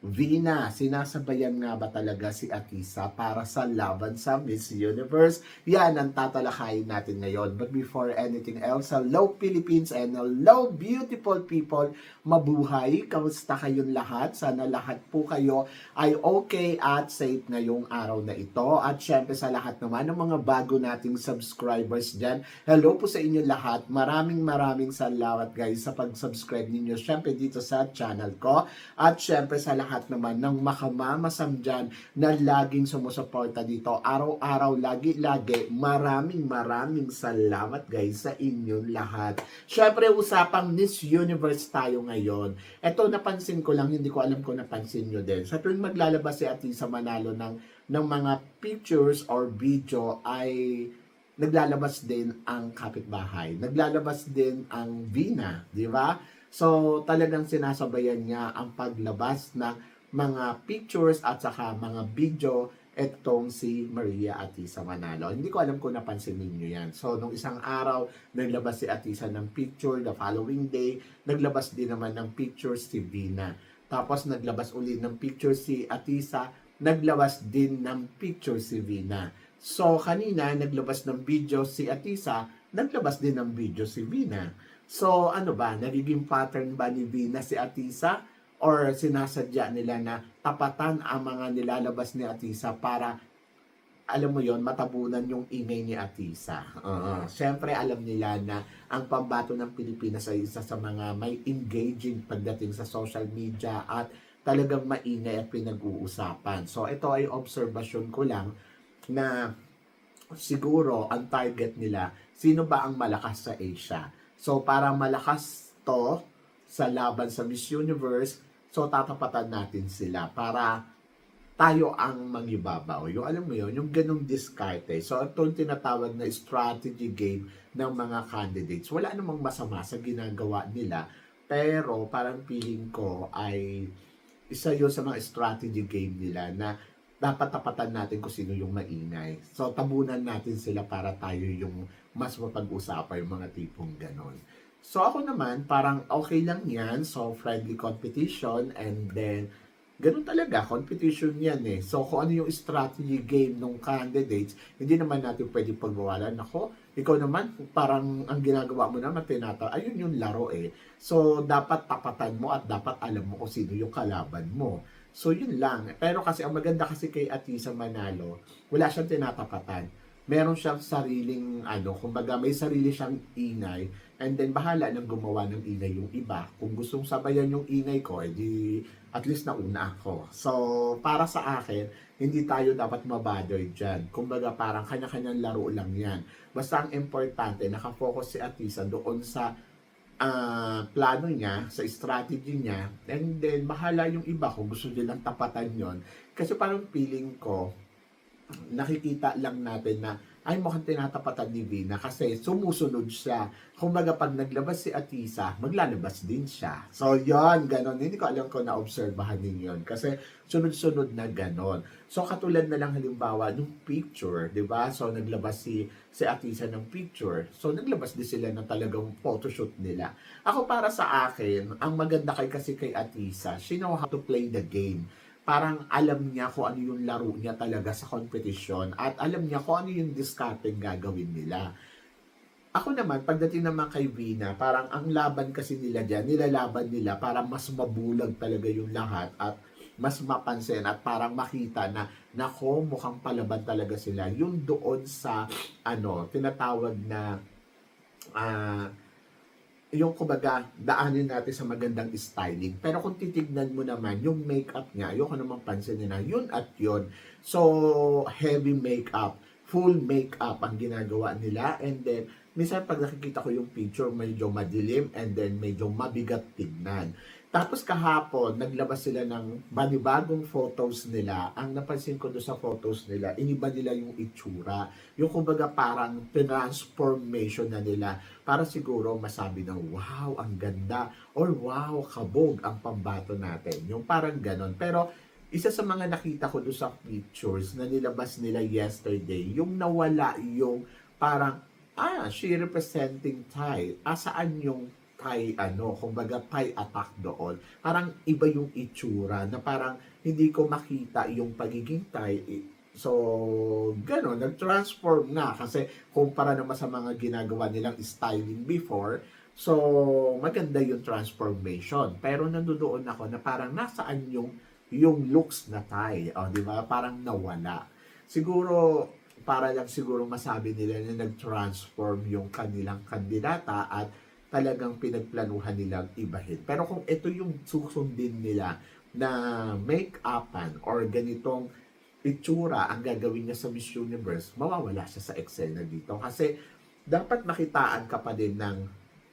Vina, sinasabayan nga ba talaga si Atisa para sa laban sa Miss Universe? Yan ang tatalakayin natin ngayon. But before anything else, hello Philippines and hello beautiful people. Mabuhay! Kamusta kayong lahat? Sana lahat po kayo ay okay at safe ngayong araw na ito. At syempre sa lahat naman ng mga bago nating subscribers dyan, hello po sa inyo lahat. Maraming maraming salamat guys sa pag-subscribe ninyo syempre dito sa channel ko. At syempre sa lahat naman ng makamamasam dyan na laging sumusuporta dito. Araw-araw, lagi-lagi, maraming maraming salamat guys sa inyong lahat. Syempre usapang Miss Universe tayo ngayon. Ito napansin ko lang, hindi ko alam kung napansin nyo din. Sa tuwing maglalabas si Atisa Manalo ng, ng mga pictures or video ay naglalabas din ang kapitbahay. Naglalabas din ang Vina, di ba? So, talagang sinasabayan niya ang paglabas ng mga pictures at saka mga video etong si Maria Atisa Manalo. Hindi ko alam kung napansin ninyo yan. So, nung isang araw, naglabas si Atisa ng picture. The following day, naglabas din naman ng picture si Vina. Tapos, naglabas uli ng picture si Atisa. Naglabas din ng picture si Vina. So, kanina, naglabas ng video si Atisa. Naglabas din ng video si Vina. So, ano ba? Nagiging pattern ba ni Vina si Atisa? Or sinasadya nila na tapatan ang mga nilalabas ni Atisa para alam mo yon matabunan yung ingay ni Atisa. Uh, Siyempre, alam nila na ang pambato ng Pilipinas ay isa sa mga may engaging pagdating sa social media at talagang maingay at pinag-uusapan. So, ito ay observation ko lang na siguro ang target nila, sino ba ang malakas sa Asia? So, para malakas to sa laban sa Miss Universe, so tatapatan natin sila para tayo ang mangibabaw. Yung alam mo yun, yung ganong diskarte. So, ito yung tinatawag na strategy game ng mga candidates. Wala namang masama sa ginagawa nila, pero parang feeling ko ay isa yun sa mga strategy game nila na dapat tapatan natin kung sino yung maingay. So, tabunan natin sila para tayo yung mas mapag-usapan yung mga tipong ganon. So, ako naman, parang okay lang yan. So, friendly competition and then, ganun talaga, competition yan eh. So, kung ano yung strategy game ng candidates, hindi naman natin pwede pagbawalan. Ako, ikaw naman, parang ang ginagawa mo naman, tinata, ayun yung laro eh. So, dapat tapatan mo at dapat alam mo kung sino yung kalaban mo. So, yun lang. Pero kasi, ang maganda kasi kay Atisa Manalo, wala siyang tinatapatan. Meron siyang sariling, ano, kumbaga may sarili siyang ingay, and then bahala nang gumawa ng ingay yung iba. Kung gustong sabayan yung ingay ko, edi at least nauna ako. So, para sa akin, hindi tayo dapat mabother dyan. Kumbaga, parang kanya-kanyang laro lang yan. Basta ang importante, nakafocus si Atisa doon sa ah, plano niya, sa strategy niya, and then bahala yung iba kung gusto nilang tapatan yon Kasi parang feeling ko, nakikita lang natin na ay mukhang tinatapatan ni Vina kasi sumusunod siya. Kumbaga pag naglabas si Atisa, maglalabas din siya. So yon ganon. Hindi ko alam kung na-obserbahan din yun. Kasi sunod-sunod na ganon. So katulad na lang halimbawa yung picture, di ba? So naglabas si, si Atisa ng picture. So naglabas din sila ng talagang photoshoot nila. Ako para sa akin, ang maganda kay kasi kay Atisa, she know how to play the game parang alam niya kung ano yung laro niya talaga sa competition at alam niya kung ano yung discarding gagawin nila. Ako naman, pagdating naman kay Vina, parang ang laban kasi nila dyan, nilalaban nila para mas mabulag talaga yung lahat at mas mapansin at parang makita na nako mukhang palaban talaga sila yung doon sa ano tinatawag na ah yung kumbaga, daanin natin sa magandang styling. Pero kung titignan mo naman, yung makeup niya, ayoko namang pansinin na yun at yun. So, heavy makeup, full makeup ang ginagawa nila. And then, minsan pag nakikita ko yung picture, medyo madilim and then medyo mabigat tignan. Tapos kahapon, naglabas sila ng banibagong photos nila. Ang napansin ko doon sa photos nila, iniba nila yung itsura. Yung kumbaga parang transformation na nila. Para siguro masabi na, wow, ang ganda. Or wow, kabog ang pambato natin. Yung parang ganon. Pero isa sa mga nakita ko doon sa pictures na nilabas nila yesterday, yung nawala yung parang, ah, she representing Thai. Asaan yung Thai, ano, kumbaga Thai attack doon. Parang iba yung itsura na parang hindi ko makita yung pagiging Thai. So, gano'n, nag-transform na kasi kumpara naman sa mga ginagawa nilang styling before, so maganda yung transformation. Pero nandoon ako na parang nasaan yung yung looks na Thai, o di ba? Parang nawala. Siguro para lang siguro masabi nila na nag-transform yung kanilang kandidata at talagang pinagplanuhan nilang ibahin. Pero kung ito yung susundin nila na make-upan or ganitong itsura ang gagawin niya sa Miss Universe, mawawala siya sa eksena dito. Kasi dapat makitaan ka pa din ng,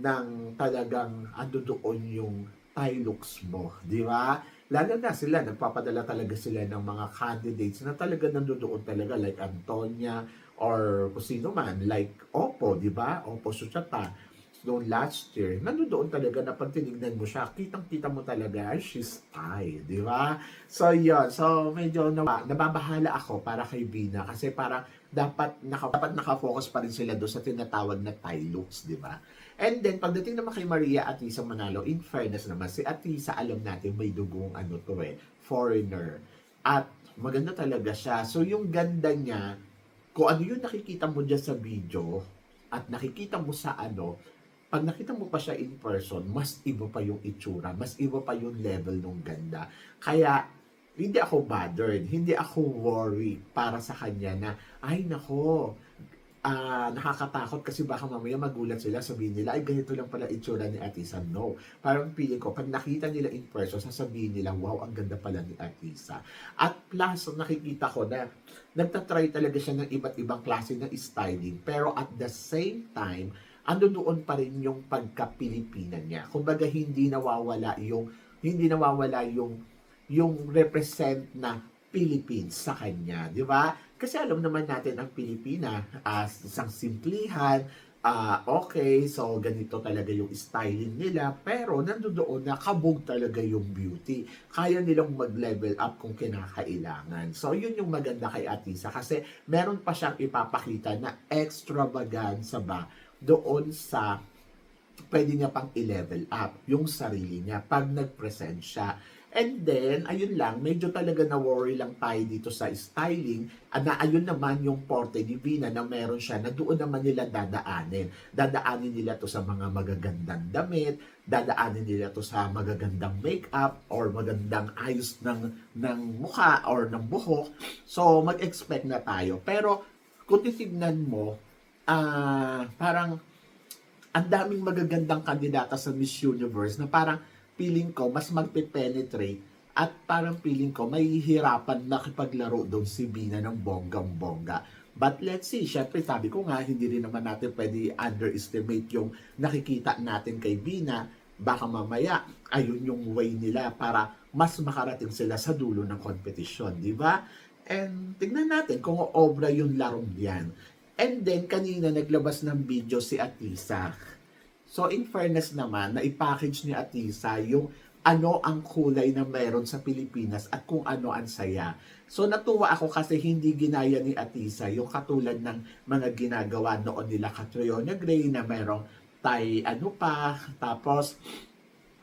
ng talagang ando doon yung Thai looks mo, di ba? Lalo na sila, nagpapadala talaga sila ng mga candidates na talaga nandoon talaga like Antonia or kung sino man, like Oppo, di ba? Oppo Suchata noong last year, nandoon talaga na pag tinignan mo siya, kitang-kita mo talaga, she's Thai, di ba? So, yun. So, medyo na, nababahala ako para kay Bina kasi parang dapat, naka, dapat nakafocus pa rin sila doon sa tinatawag na Thai looks, di ba? And then, pagdating naman kay Maria Atisa Manalo, in fairness naman, si Atisa, alam natin, may dugong ano to eh, foreigner. At maganda talaga siya. So, yung ganda niya, kung ano yung nakikita mo dyan sa video, at nakikita mo sa ano, pag nakita mo pa siya in person, mas iba pa yung itsura, mas iba pa yung level ng ganda. Kaya, hindi ako bothered, hindi ako worried para sa kanya na, ay nako, ah nakakatakot kasi baka mamaya magulat sila, sabihin nila, ay ganito lang pala itsura ni Atisa. No. Parang feeling ko, pag nakita nila in person, sasabihin nila, wow, ang ganda pala ni Atisa. At plus, nakikita ko na nagtatry talaga siya ng iba't ibang klase ng styling. Pero at the same time, ando doon pa rin yung pagka-Pilipina niya. Kumbaga hindi nawawala yung hindi nawawala yung yung represent na Philippines sa kanya, di ba? Kasi alam naman natin ang Pilipina as isang simplihan, ah okay, so ganito talaga yung styling nila, pero nandoon na kabog talaga yung beauty. Kaya nilang mag-level up kung kinakailangan. So yun yung maganda kay Atisa kasi meron pa siyang ipapakita na extravaganza ba doon sa pwede niya pang i-level up yung sarili niya pag nag-present siya. And then, ayun lang, medyo talaga na-worry lang tayo dito sa styling at na ayun naman yung porte ni Vina na meron siya na doon naman nila dadaanin. Dadaanin nila to sa mga magagandang damit, dadaanin nila to sa magagandang makeup or magandang ayos ng, ng mukha or ng buhok. So, mag-expect na tayo. Pero, kung titignan mo, ah parang ang daming magagandang kandidata sa Miss Universe na parang feeling ko mas magpe-penetrate at parang feeling ko may hirapan nakipaglaro doon si Bina ng bonggang-bongga. But let's see, syempre sabi ko nga, hindi rin naman natin pwede underestimate yung nakikita natin kay Bina. Baka mamaya, ayun yung way nila para mas makarating sila sa dulo ng competition, di ba? And tignan natin kung obra yung larong yan. And then, kanina naglabas ng video si Atisa. So, in fairness naman, na-package ni Atisa yung ano ang kulay na meron sa Pilipinas at kung ano ang saya. So, natuwa ako kasi hindi ginaya ni Atisa yung katulad ng mga ginagawa noon nila Catriona Gray na merong tay ano pa, tapos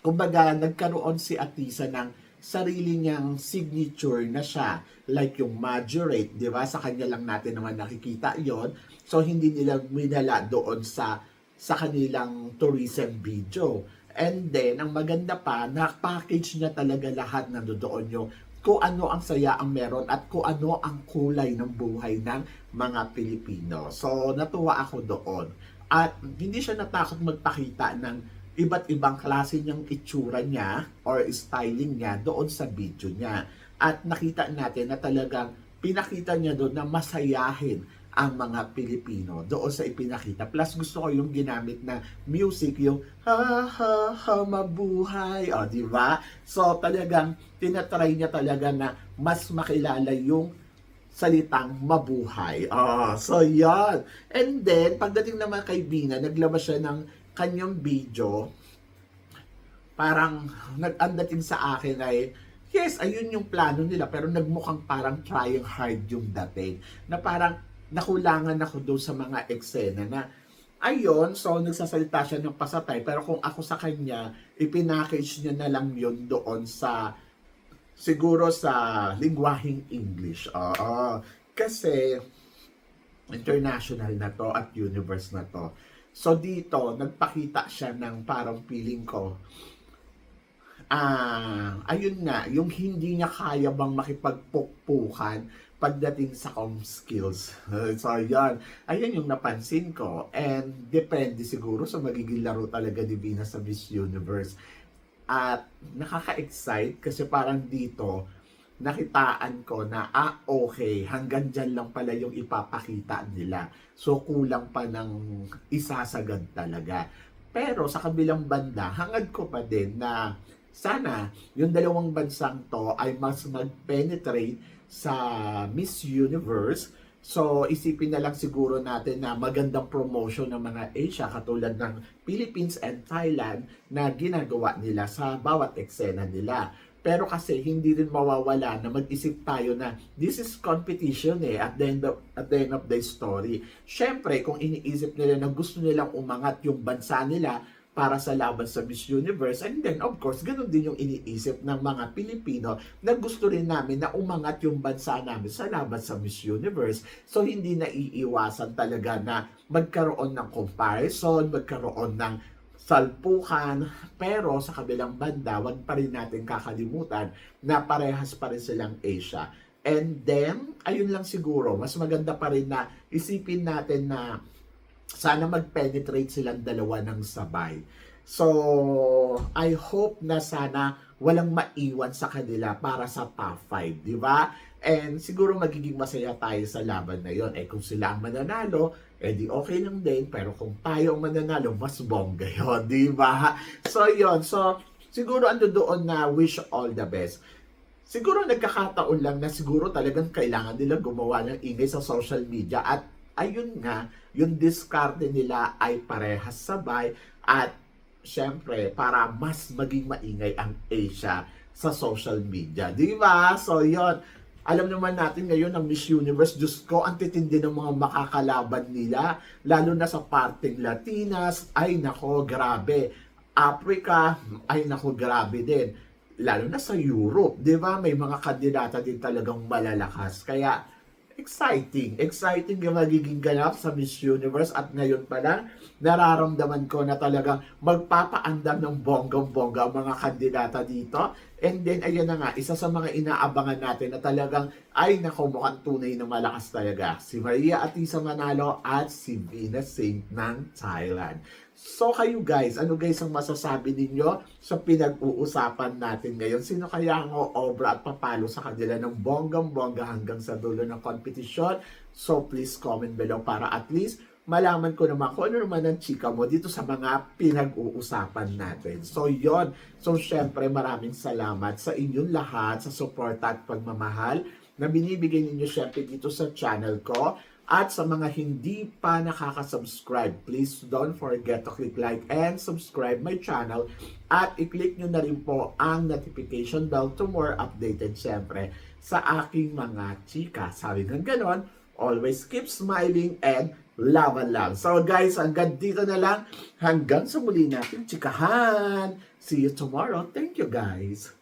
kumbaga nagkaroon si Atisa ng sarili niyang signature na siya. Like yung majorate, di ba? Sa kanya lang natin naman nakikita yon So, hindi nila minala doon sa sa kanilang tourism video. And then, ang maganda pa, na-package niya talaga lahat na doon yung kung ano ang saya ang meron at kung ano ang kulay ng buhay ng mga Pilipino. So, natuwa ako doon. At hindi siya natakot magpakita ng iba't ibang klase niyang itsura niya or styling niya doon sa video niya. At nakita natin na talagang pinakita niya doon na masayahin ang mga Pilipino doon sa ipinakita. Plus gusto ko yung ginamit na music, yung ha ha ha mabuhay. O, di ba? So talagang tinatry niya talaga na mas makilala yung salitang mabuhay. Oh, so yan. And then, pagdating naman kay Bina, naglabas siya ng kanyang video, parang nag-andating sa akin ay yes, ayun yung plano nila, pero nagmukhang parang trying hard yung dating. Na parang nakulangan ako doon sa mga eksena na Ayun, so nagsasalita siya ng pasatay, pero kung ako sa kanya, ipinackage niya na lang yun doon sa, siguro sa lingwaheng English. Oo. Kasi, international na to at universe na to. So dito, nagpakita siya ng parang feeling ko, ah, ayun nga, yung hindi niya kaya bang makipagpukpukan pagdating sa com skills. so, yan. Ayan yung napansin ko. And depende siguro sa magiging laro talaga ni Venus sa Miss Universe. At nakaka-excite kasi parang dito, nakitaan ko na, ah, okay, hanggang dyan lang pala yung ipapakita nila. So, kulang pa ng isasagad talaga. Pero sa kabilang banda, hangad ko pa din na sana yung dalawang bansang to ay mas mag-penetrate sa Miss Universe. So, isipin na lang siguro natin na magandang promotion ng mga Asia katulad ng Philippines and Thailand na ginagawa nila sa bawat eksena nila. Pero kasi hindi rin mawawala na mag-isip tayo na this is competition eh at the end of, at the end of the story. Syempre, kung iniisip nila na gusto nilang umangat yung bansa nila para sa laban sa Miss Universe. And then, of course, ganun din yung iniisip ng mga Pilipino na gusto rin namin na umangat yung bansa namin sa laban sa Miss Universe. So, hindi na iiwasan talaga na magkaroon ng comparison, magkaroon ng salpukan, pero sa kabilang banda, wag pa rin natin kakalimutan na parehas pa rin silang Asia. And then, ayun lang siguro, mas maganda pa rin na isipin natin na sana mag-penetrate silang dalawa ng sabay. So, I hope na sana walang maiwan sa kanila para sa top 5, di ba? And siguro magiging masaya tayo sa laban na yon. Eh kung sila ang mananalo, eh di okay lang din. Pero kung tayo ang mananalo, mas bongga yun, di ba? So yon So, siguro ando doon na wish all the best. Siguro nagkakataon lang na siguro talagang kailangan nila gumawa ng ingay sa social media at ayun nga, yung diskarte nila ay parehas sabay at syempre para mas maging maingay ang Asia sa social media. Di ba? So, yon alam naman natin ngayon ang Miss Universe, Diyos ko, ang titindi ng mga makakalaban nila, lalo na sa parting Latinas, ay nako, grabe. Africa, ay nako, grabe din. Lalo na sa Europe, di ba? May mga kandidata din talagang malalakas. Kaya, exciting. Exciting yung magiging ganap sa Miss Universe at ngayon pa lang, nararamdaman ko na talagang magpapaandam ng bonggang-bongga ang mga kandidata dito. And then, ayan na nga, isa sa mga inaabangan natin na talagang, ay nako, tunay na malakas talaga. Si Maria Atisa Manalo at si Venus Singh ng Thailand. So kayo guys, ano guys ang masasabi ninyo sa pinag-uusapan natin ngayon? Sino kaya ang obra at papalo sa kanila ng bonggang-bongga hanggang sa dulo ng competition? So please comment below para at least malaman ko naman kung ano naman ang chika mo dito sa mga pinag-uusapan natin. So yon So syempre maraming salamat sa inyong lahat sa suporta at pagmamahal na binibigay ninyo syempre dito sa channel ko. At sa mga hindi pa nakaka-subscribe, please don't forget to click like and subscribe my channel. At i-click nyo na rin po ang notification bell to more updated syempre sa aking mga chika. Sabi ng ganon, always keep smiling and laban lang. So guys, hanggang dito na lang. Hanggang sa muli natin chikahan. See you tomorrow. Thank you guys.